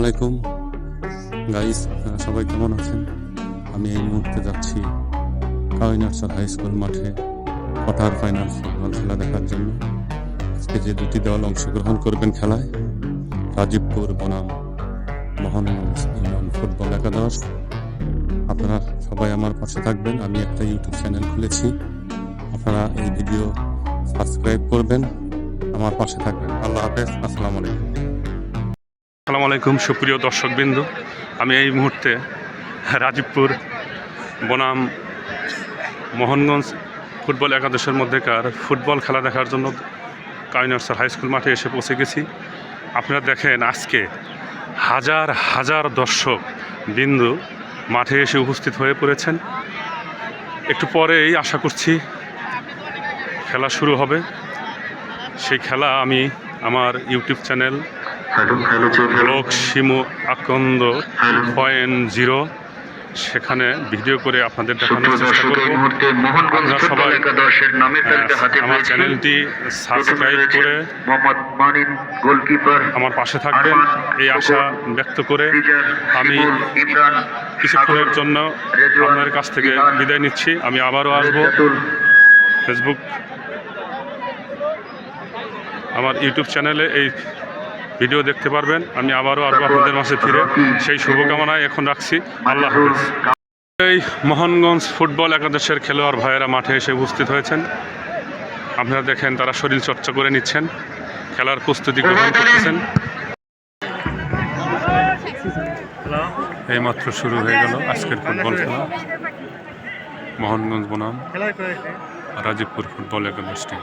আলাইকুম। গাইস সবাই কেমন আছেন? আমি এই মুহূর্তে যাচ্ছি কাউইনার্সাল হাই স্কুল মাঠে কোয়ার্টার ফাইনাল ফুটবল খেলা দেখার জন্য। আজকে যে দুটি দল অংশগ্রহণ করবেন খেলায়, রাজীবপুর বনাম মোহনগঞ্জ ইউনিয়ন ফুটবল একাদশ। আপনারা সবাই আমার পাশে থাকবেন, আমি একটা ইউটিউব চ্যানেল খুলেছি। আপনারা এই ভিডিও সাবস্ক্রাইব করবেন, আমার পাশে থাকবেন। আল্লাহ হাফেজ, আসসালামু আলাইকুম। আসসালামু আলাইকুম, সুপ্রিয় দর্শকবৃন্দ। আমি এই মুহূর্তে রাজীবপুর বনাম মোহনগঞ্জ ফুটবল একাদশের মধ্যেকার ফুটবল খেলা দেখার জন্য কাইনার্সার হাই স্কুল মাঠে এসে পৌঁছে গেছি। আপনারা দেখেন আজকে হাজার হাজার দর্শক বিন্দু মাঠে এসে উপস্থিত হয়ে পড়েছেন। একটু পরেই আশা করছি খেলা শুরু হবে। সেই খেলা আমি আমার YouTube channel vlog Shimu Akand point zero. সেখানে ভিডিও করে আপনাদের দেখানোর চেষ্টা করব। আপনারা সবাই, আহ, আমার চ্যানেলটি সাবস্ক্রাইব করে আমার পাশে থাকবেন। এই আশা ব্যক্ত করে আমি কিছুক্ষণের জন্য আপনাদের কাছ থেকে বিদায় নিচ্ছি। আমি আবারও আসব ফেসবুক আমার ইউটিউব চ্যানেলে। এই ভিডিও দেখতে পারবেন। আমি আবারও আসব আপনাদের মাসে ফিরে। সেই শুভকামনায় এখন রাখছি। আল্লাহ হাফিজ। এই মোহনগঞ্জ ফুটবল একাদশের খেলোয়াড় ভাইয়েরা মাঠে এসে উপস্থিত হয়েছেন। আপনারা দেখেন তারা শরীর চর্চা করে নিচ্ছেন। খেলার প্রস্তুতি গ্রহণ করতেছেন। এইমাত্র শুরু হয়ে গেল আজকের ফুটবল খেলা। মোহনগঞ্জ বনাম রাজীবপুর ফুটবল একাদশ টিম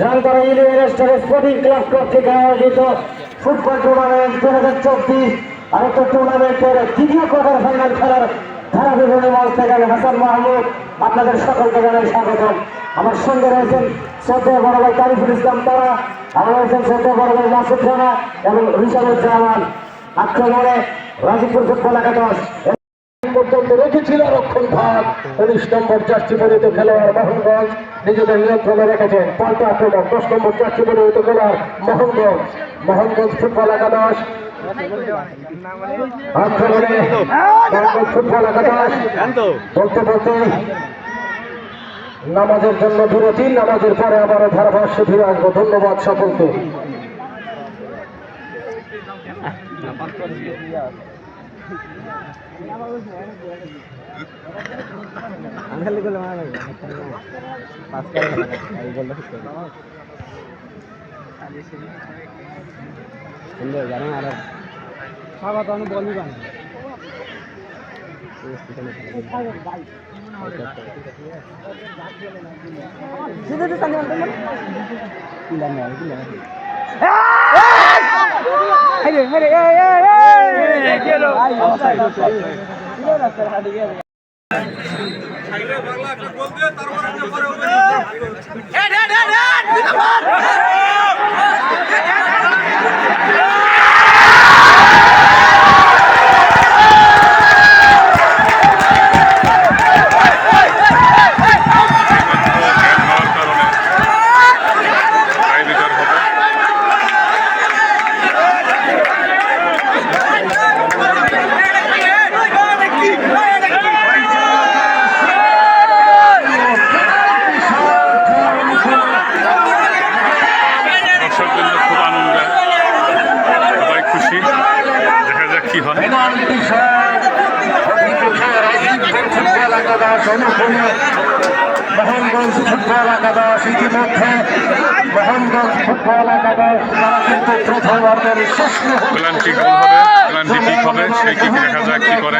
জানতারা ইলিমিনেট স্পোর্টিং ক্লাব কর্তৃক আয়োজিত ফুটবল টুর্নামেন্ট দু হাজার চব্বিশ আরেকটা টুর্নামেন্টের তৃতীয় কোয়ার্টার ফাইনাল খেলার ধারা বিবরণী মঞ্চ থেকে হাসান মাহমুদ আপনাদের সকলকে জানাই স্বাগতম। আমার সঙ্গে রয়েছেন শ্রদ্ধেয় বড় ভাই তারিফুল ইসলাম তারা, আমার রয়েছেন শ্রদ্ধেয় বড় ভাই মাসুদ রানা এবং রিসাদুজ্জামান আক্রমণে রাজীবপুর ফুটবল একাদশ। রেখেছিল রক্ষণ ভাগ। উনিশ নম্বর চারটি পরিহিত খেলোয়াড় মোহনগঞ্জ। নিজেদের নিয়ন্ত্রণে রেখেছেন পাল্টা আক্রমণ। দশ নম্বর চারটি পরিহিত খেলোয়াড় মোহনগঞ্জ। মোহনগঞ্জ ফুটবল একাদশ। মোহনগঞ্জ ফুটবল একাদশ। বলতে নামাজের জন্য বিরতি। নামাজের পরে আবারও ধারাভাষ্যে ফিরে আসব। ধন্যবাদ সকলকে। আঙ্কেলগুলো মারা পাস করে এই গোলটা ঠিক করে সুন্দর জানো আর স্বাগত আমি বলি বানি হওয়ার অনুকূলে মোহনগঞ্জ ফুটবল একাদশ ইতিমধ্যে মোহনগঞ্জ ফুটবল একাদশ তারা কিন্তু প্রথম অর্ধের শেষ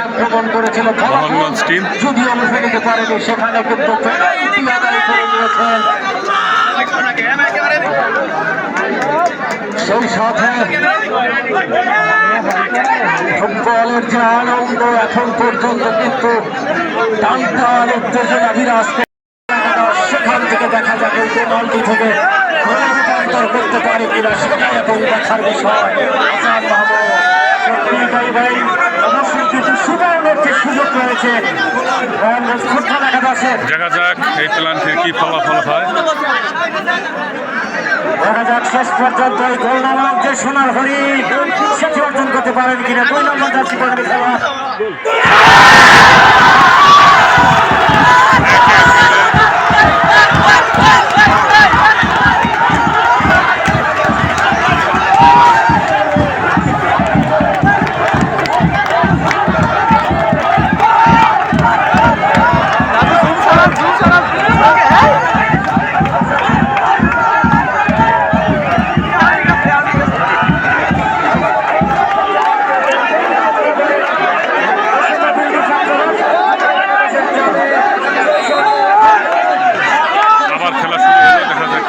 আক্রমণ করেছিল মোহনগঞ্জ টিম। যদিও মুখে নিতে পারেনি সেখানে কিন্তু পেনাল্টি আদায় সেই সাথে ফুটবলের যে আনন্দ এখন পর্যন্ত কিন্তু টান টান উত্তেজনা বিরাজ সেখান থেকে দেখা এই পেনাল্টি থেকে রূপান্তর করতে পারে কিনা সেটাই এখন দেখার বিষয়। আজাদ মাহমুদ দেখা যাক এই প্ল্যানটির কি ফলাফল হয়। দেখা যাক শেষ পর্যন্ত গোল নামার যে সোনার হরিণ সেটি অর্জন করতে পারেন কিনা? দুই নম্বর যাচ্ছি খেলা।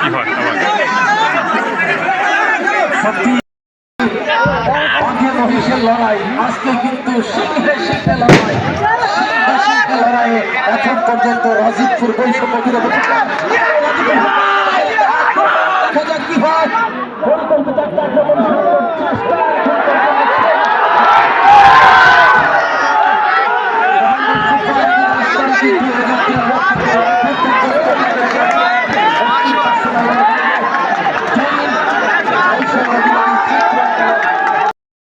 কি হয় লড়াই, আজকে কিন্তু সিংহে সিংহে লড়াই। সিংহে সিংহে লড়াইয়ে এখন পর্যন্ত রাজিবপুর বৈষম্য বিরোধী হয়? পরিকল্পিত একটা আক্রমণ চালানোর চেষ্টা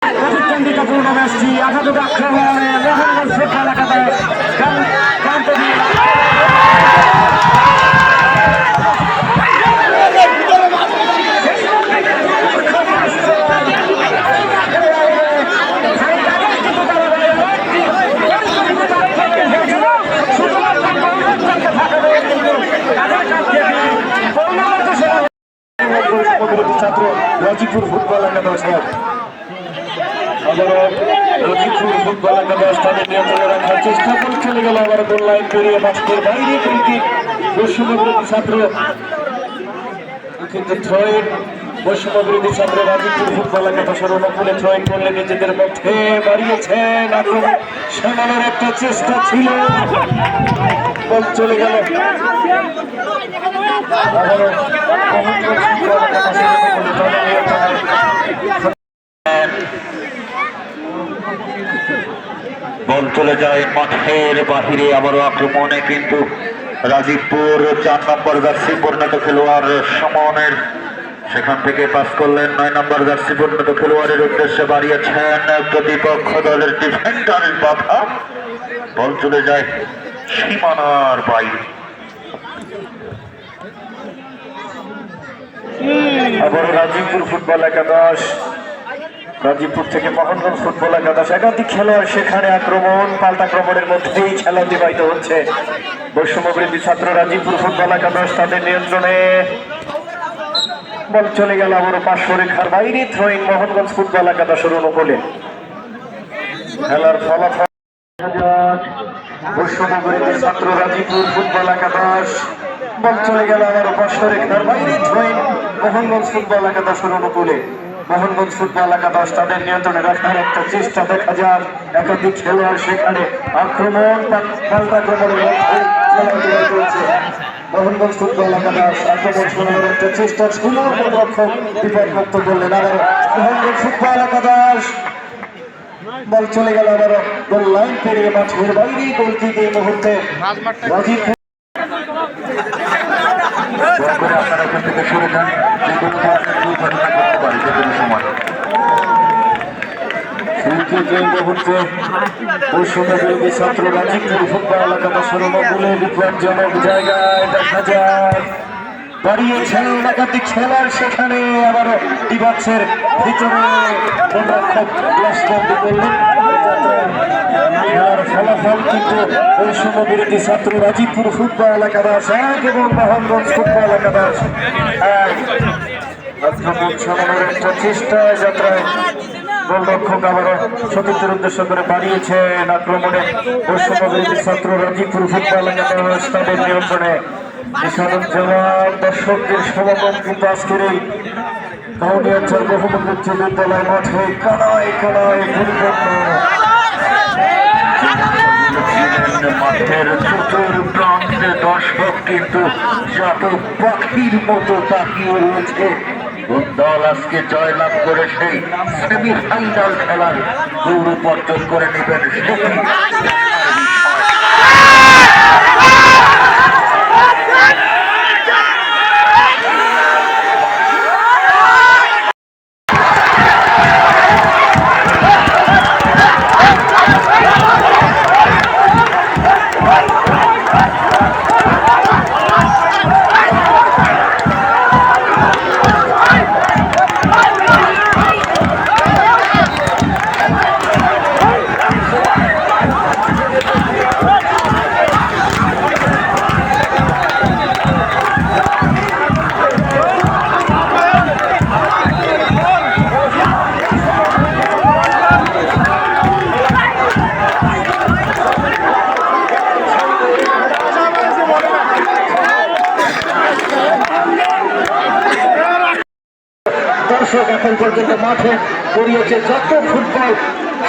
প্রতিদ্বন্দ্বিতাপূর্ণ ম্যাচটি আঘাত আক্রমণে মোহনগঞ্জ ফুটবল একাদশ ক্রান্ত দিয়ে ছাত্র রাজীপুর ফুটবল একাদশের আবারও ফুটবল একাদশ নিয়ন্ত্রণে চেষ্টা করে চলে গেল আবার গোল লাইন বাইরে কিন্তু বৈষম্যবিরোধী ছাত্র কিন্তু থ্রয়ের বৈষম্যবিরোধী ছাত্র নিজেদের মধ্যে বাড়িয়েছেন আক্রমণ। সামানোর একটা চেষ্টা ছিল। চলে গেল। আবারও মোহাম্মদ ফুটবল একাদশের অনুকূলে তাদের নিয়ন্ত্রণে বল চলে যায় মাঠের বাহিরে আবারও আক্রমণে কিন্তু রাজীবপুর চার নম্বর জার্সি পরিণত খেলোয়াড় সমনের সেখান থেকে পাস করলেন নয় নম্বর জার্সি পরিণত খেলোয়াড়ের উদ্দেশ্যে বাড়িয়েছেন প্রতিপক্ষ দলের ডিফেন্ডারের বাধা। বল চলে যায় সীমানার বাইরে। আবারও রাজীবপুর ফুটবল একাদশ। রাজীবপুর থেকে মোহনগঞ্জ ফুটবল একাদশ। একাধিক খেলোয়াড় সেখানে আক্রমণ, পাল্টা আক্রমণের মধ্যেই খেলা অতিবাহিত হচ্ছে। বৈষম্যবৃদ্ধি ছাত্র রাজীবপুর ফুটবল একাদশ তাদের নিয়ন্ত্রণে। বল চলে গেল আবারও পাঁচশো রেখার বাইরে থ্রোয়িং মোহনগঞ্জ ফুটবল একাদশের অনুকূলে। খেলার ফলাফল বৈষ্ণবগরীতে ছাত্র রাজীপুর ফুটবল একাদশ। বল চলে গেল আবার পাঁচশো বাইরে থ্রোয়িং মোহনগঞ্জ ফুটবল একাদশের অনুকূলে। মোহনগঞ্জ ফুটবল একাদশ তাদের নিয়ন্ত্রণে রাখার একটা চেষ্টা দেখা যাক। একাধিক খেলোয়াড় সেখানে আক্রমণ মোহনগঞ্জ চেষ্টা চলে গেল পেরিয়ে থেকে যে কোনো ধরনের দুর্ঘটনা করতে পারে যে কোনো সময় রাজীবপুর ফুটবল এলাকাটা জায়গায় দেখা যায় খেলার সেখানে আবারও ডিবাক্সের ভিতরে ফলাফল কিন্তু ওই সমবিরতি ছাত্র রাজীবপুর ফুটবল একাদশ এক এবং মোহনগঞ্জ ফুটবল একাদশ এক চেষ্টায় যাত্রায় গোলরক্ষক আবারও সতীর্থের উদ্দেশ্য করে বাড়িয়েছেন আক্রমণে সমবিরতি ছাত্র রাজীবপুর ফুটবল তাদের নিয়ন্ত্রণে। দর্শকদের সমাগম কিন্তু আজকের এই কাউনিয়াঞ্চল বহুমুখী উচ্চ বিদ্যালয় মাঠে কানায় কানায় পরিপূর্ণ দর্শক কিন্তু যত পাখির মতো তাকিয়ে রয়েছে। দল আজকে জয়লাভ করে সেই সেমিফাইনাল খেলার গৌরব অর্জন করে নেবেন সেই পর্যন্ত মাঠে গড়িয়েছে যত ফুটবল,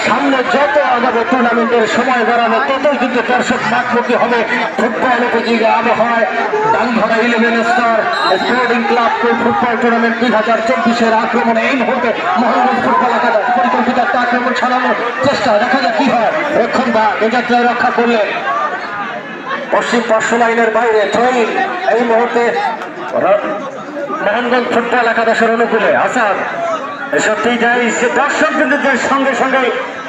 সামনে যত আগাবে টুর্নামেন্টের সময় বাড়াবে ততই কিন্তু দর্শক মাঠমুখী হবে। ফুটবল উপযোগী আবহাওয়ায় Dalghara eleven star sporting club football tournament দুই হাজার চব্বিশের আক্রমণে এই মুহূর্তে মোহাম্মদ ফুটবল একাদশ পরিকল্পিত একটা আক্রমণ চালানোর চেষ্টা। দেখা যাক কি হয়। রক্ষণ বা এক্ষেত্রে রক্ষা করলেন পশ্চিম পার্শ্ব লাইনের বাইরে ট্রেন এই মুহূর্তে মোহনগঞ্জ ফুটবল একাদশের অনুকূলে আসাদ সত্যি যাই সে দর্শক বিন্দুদের সঙ্গে সঙ্গে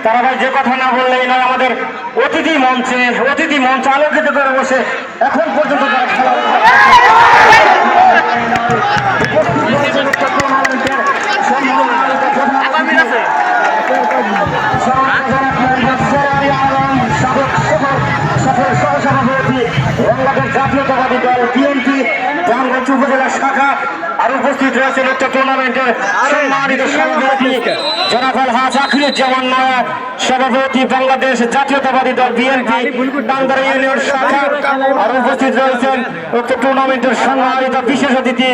তারা ভাই যে কথা না বললেই নয়, আমাদের অতিথি মঞ্চে, অতিথি মঞ্চ আলোকিত করে বসে এখন পর্যন্ত তারা খেলা সহসভাপতি বাংলাদেশ জাতীয়তাবাদী দল, বিএনপি রামগঞ্জ উপজেলা শাখা আর উপস্থিত রয়েছেন উক্ত টুর্নামেন্টের সম্মানিত সভাপতি জনাফল হাজ আখিরুজ্জামান নয়া সভাপতি বাংলাদেশ জাতীয়তাবাদী দল বিএনপি বাংলার ইউনিয়ন শাখা। আর উপস্থিত রয়েছেন উক্ত টুর্নামেন্টের সম্মানিত বিশেষ অতিথি,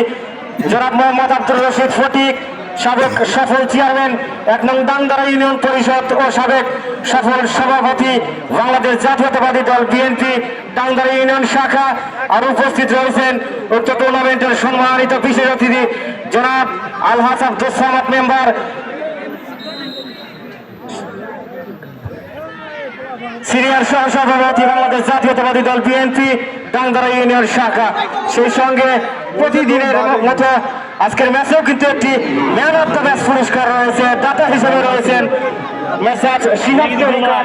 জনাব মোহাম্মদ আব্দুর রশিদ ফটিক সাবেক সফল চেয়ারম্যান, এক নং দান্দারা ইউনিয়ন পরিষদ ও সাবেক সফল সভাপতি বাংলাদেশ জাতীয়তাবাদী দল বিএনপি ডাঙ্গারা ইউনিয়ন শাখা আর উপস্থিত রয়েছেন উক্ত টুর্নামেন্টের সম্মানিত বিশেষ অতিথি জনাব আলহাস সামাদ মেম্বার। সিরিয়ার সহসভাপতি বাংলাদেশ জাতীয়তাবাদী দল বিএনপি ডাঙ্গারা ইউনিয়ন শাখা। সেই সঙ্গে প্রতিদিনের মতো আজকের ম্যাচেও কিন্তু একটি ম্যান অফ দ্য ম্যাচ পুরস্কার রয়েছে, দাতা হিসেবে রয়েছেন মেসাজ তরিকা